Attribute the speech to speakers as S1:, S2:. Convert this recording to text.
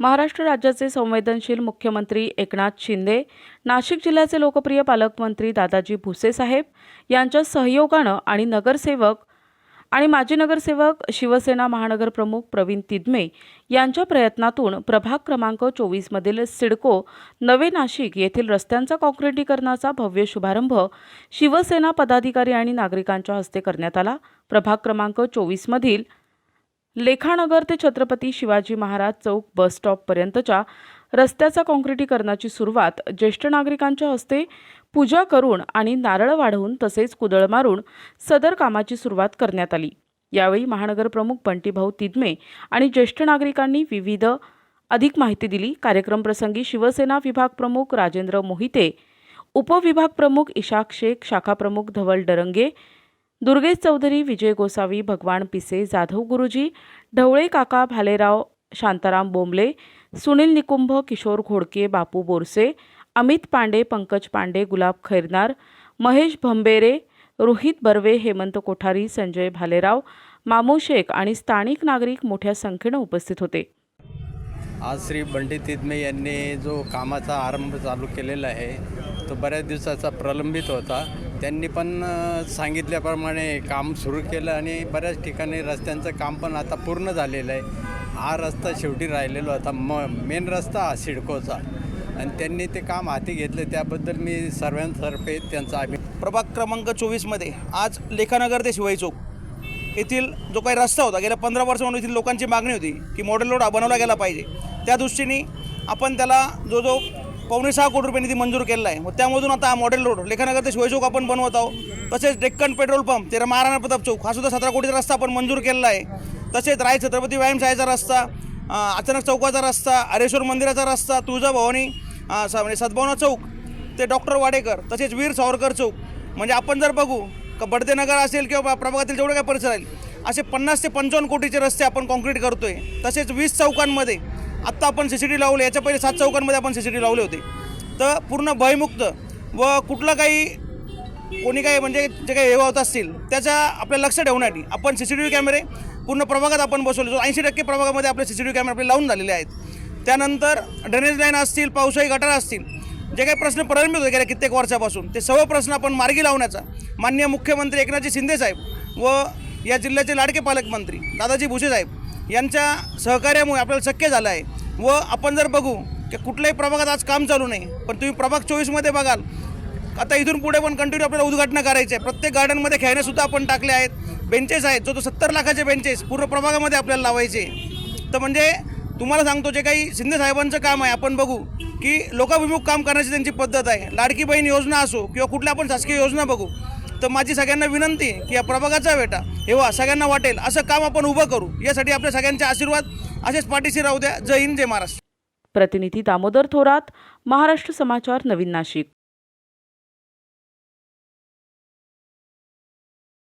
S1: महाराष्ट्र राज्याचे संवेदनशील मुख्यमंत्री एकनाथ शिंदे नाशिक जिल्ह्याचे लोकप्रिय पालकमंत्री दादाजी भुसेसाहेब यांच्या सहयोगानं आणि नगरसेवक आणि माजी नगरसेवक शिवसेना महानगर प्रमुख प्रवीण तिदमे यांच्या प्रयत्नातून प्रभाग क्रमांक चोवीसमधील सिडको नवे नाशिक येथील रस्त्यांचा काँक्रिटीकरणाचा भव्य शुभारंभ शिवसेना पदाधिकारी आणि नागरिकांच्या हस्ते करण्यात आला. प्रभाग क्रमांक चोवीसमधील लेखानगर ते छत्रपती शिवाजी महाराज चौक बस स्टॉपपर्यंतच्या रस्त्याचा काँक्रिटीकरणाची सुरुवात ज्येष्ठ नागरिकांच्या हस्ते पूजा करून आणि नारळ वाढवून तसेच कुदळ मारून सदर कामाची सुरुवात करण्यात आली. यावेळी महानगर प्रमुख बंटीभाऊ तिदमे आणि ज्येष्ठ नागरिकांनी विविध अधिक माहिती दिली. कार्यक्रम प्रसंगी शिवसेना विभाग प्रमुख राजेंद्र मोहिते उपविभाग प्रमुख इशाक शेख शाखा प्रमुख धवल डरंगे दुर्गेश चौधरी विजय गोसावी भगवान पिसे जाधव गुरुजी ढवळे काका भालेराव शांताराम बोंबले सुनील निकुंभ किशोर घोडके बापू बोरसे अमित पांडे पंकज पांडे गुलाब खैरनार महेश भंबेरे रोहित बर्वे हेमंत कोठारी संजय भालेराव मामू शेख आणि स्थानिक नागरिक मोठ्या संख्येनं उपस्थित होते.
S2: आज श्री बंडी तिदमे यांनी जो कामाचा आरंभ चालू केलेला आहे तो बऱ्याच दिवसाचा प्रलंबित होता. त्यांनी पण सांगितल्याप्रमाणे काम सुरू केलं आणि बऱ्याच ठिकाणी रस्त्यांचं काम पण आता पूर्ण झालेलं आहे. हा रस्ता शेवटी राहिलेला होता म मेन रस्ता हा सिडकोचा. आणि त्यांनी ते काम हाती घेतलं त्याबद्दल मी सर्वांतर्फे त्यांचा अभि
S3: प्रभाग क्रमांक चोवीसमध्ये आज लेखानगर ते शिवाई चौक. येथील जो काही रस्ता होता गेल्या पंधरा वर्षांपासून येथील लोकांची मागणी होती की मॉडेल रोड बनवला गेला पाहिजे. त्या दृष्टीने आपण त्याला जो जो पावणे सहा कोटी रुपये निधी मंजूर केलेला आहे. व त्यामधून आता हा मॉडेल रोड लेखानगर ते शिवाई चौक आपण बनवत आहोत. तसेच डेक्कन पेट्रोल पंप ते महाराणा प्रताप चौक हा सुद्धा सतरा कोटीचा रस्ता आपण मंजूर केलेला आहे. तसेच राय छत्रपती व्यायामशाळेचा रस्ता अचानक चौकाचा रस्ता अरेश्वर मंदिराचा रस्ता तुळजाभवानी स- म्हणजे सद्भावना चौक ते डॉक्टर वाडेकर तसेच वीर सावरकर चौक. म्हणजे आपण जर बघू का बडदेनगर असेल किंवा प्रभागातील जेवढे काय परिसर आहेत असे पन्नास ते पंचावन्न कोटीचे रस्ते आपण कॉन्क्रीट आहे तसेच वीस चौकांमध्ये आत्ता आपण सी सी टी लावले याच्या पहिले सात चौकांमध्ये आपण सी सी टी लावले होते. तर पूर्ण भयमुक्त व कुठलं काही कोणी काही म्हणजे जे काही हे होत असतील त्याचा आपल्या लक्ष ठेवण्यासाठी आपण सी सी टी व्ही कॅमेरे पूर्ण प्रभागात आपण बसवले जो ऐंशी टक्के प्रभागामध्ये आपले सी सी टी व्ही कॅमेरे आपले लावून झालेले आहेत. त्यानंतर ड्रेनेज लाईन असतील पावसाळी गटार असतील जे काही प्रश्न प्रलंबित होते गेल्या कित्येक वर्षापासून ते सर्व प्रश्न आपण मार्गी लावण्याचा माननीय मुख्यमंत्री एकनाथजी शिंदेसाहेब व या जिल्ह्याचे लाडके पालकमंत्री दादाजी भुसेसाहेब यांच्या सहकार्यामुळे आपल्याला शक्य झालं आहे. व आपण जर बघू की कुठल्याही प्रभागात आज काम चालू नाही पण तुम्ही प्रभाग चोवीसमध्ये बघाल आता इथून पुढे पण कंटिन्यू आपल्याला उद्घाटनं करायचे आहे प्रत्येक गार्डनमध्ये खेळण्यासुद्धा आपण टाकले आहेत. बेंचेस आहेत जो तो सत्तर लाखाचे बेंचेस पूर्ण प्रभागामध्ये आपल्याला लावायचे. तर म्हणजे तुम्हाला सांगतो जे काही शिंदे साहेबांचं काम आहे आपण बघू की लोकाभिमुख काम करण्याची त्यांची पद्धत आहे. लाडकी बहीण योजना असो किंवा कुठल्या आपण शासकीय योजना बघू तर माझी सगळ्यांना विनंती की या प्रभागाचा बेटा एव्हा सगळ्यांना वाटेल असं काम आपण उभं करू. यासाठी आपल्या सगळ्यांचे आशीर्वाद. असेच पाठीशी राहू द्या. जय हिंद जय महाराष्ट्र.
S1: प्रतिनिधी दामोदर थोरात महाराष्ट्र समाचार नवीन नाशिक.